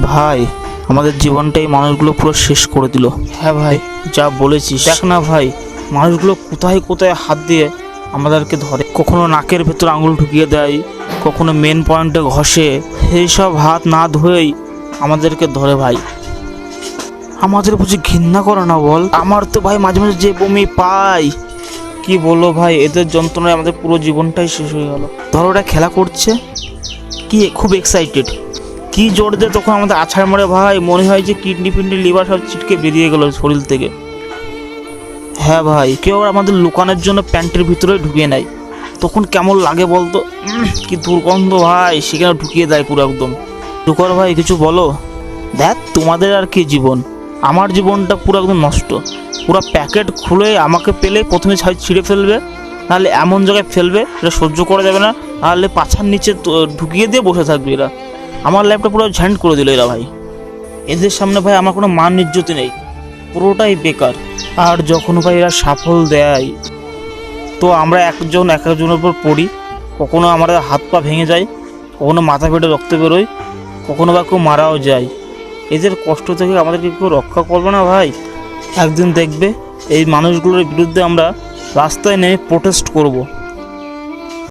ভাই আমাদের জীবনটাই মানুষগুলো পুরো শেষ করে দিল। হ্যাঁ ভাই। যা বলেছিস। দেখ না ভাই মানুষগুলো কোথায় কোথায় হাত দিয়ে আমাদেরকে ধরে? কখনো নাকের ভেতর আঙুল ঢুকিয়ে দেয় কখনো মেন পয়েন্টে ঘষে সেই সব হাত না ধুয়েই আমাদেরকে ধরে ভাই। আমাদের বুঝি ঘৃণা করে না বল? আমার তো ভাই মাঝে মাঝে যে বমি পাই। কি বলব ভাই এদের যন্ত্রণায় আমাদের পুরো জীবনটাই শেষ হয়ে গেল। ধরো ওটা খেলা করছে। কি খুব এক্সাইটেড কি জোর দিয়ে তখন আমাদের আছাড় মারে ভাই? মনে হয় যে কিডনি ফিডনি, লিভার সব ছিটকে বেরিয়ে গেল শরীর থেকে। হ্যাঁ ভাই, কেউ আমাদের লুকানোর জন্য প্যান্টের ভিতরে ঢুকিয়ে নেয়। তখন কেমন লাগে বলতো? কি দুর্গন্ধ ভাই, সেখানে ঢুকিয়ে দেয় পুরো একদম। টুকর ভাই, কিছু বলো? দেখ, তোমাদের আর কি জীবন? আমার জীবনটা পুরো একদম নষ্ট। পুরো প্যাকেট খুলে আমাকে পেলে প্রথমে ছাই ছিঁড়ে ফেলবে, নাহলে এমন জায়গায় ফেলবে এটা সহ্য করা যাবে না, নাহলে পাছার নিচে ঢুকিয়ে দিয়ে বসে থাকবে এরা। আমার লাইফটা পুরো ঝ্যান্ড করে দিল এরা ভাই। এদের সামনে ভাই আমার কোনো মান ইজ্জতি নেই। পুরোটাই বেকার। আর যখন ভাই এরা সাফল দেয়, তো আমরা একজন এক একজনের উপর পড়ি। কখনো আমাদের হাত পা ভেঙে যায়, কখনো মাথা ফেটে রক্ত বেরোয়, কখনো বা কেউ মারাও যায়। এদের কষ্ট থেকে আমাদেরকে কেউ রক্ষা করবে না ভাই। একদিন দেখবে এই মানুষগুলোর বিরুদ্ধে আমরা রাস্তায় নেমে প্রোটেস্ট করব।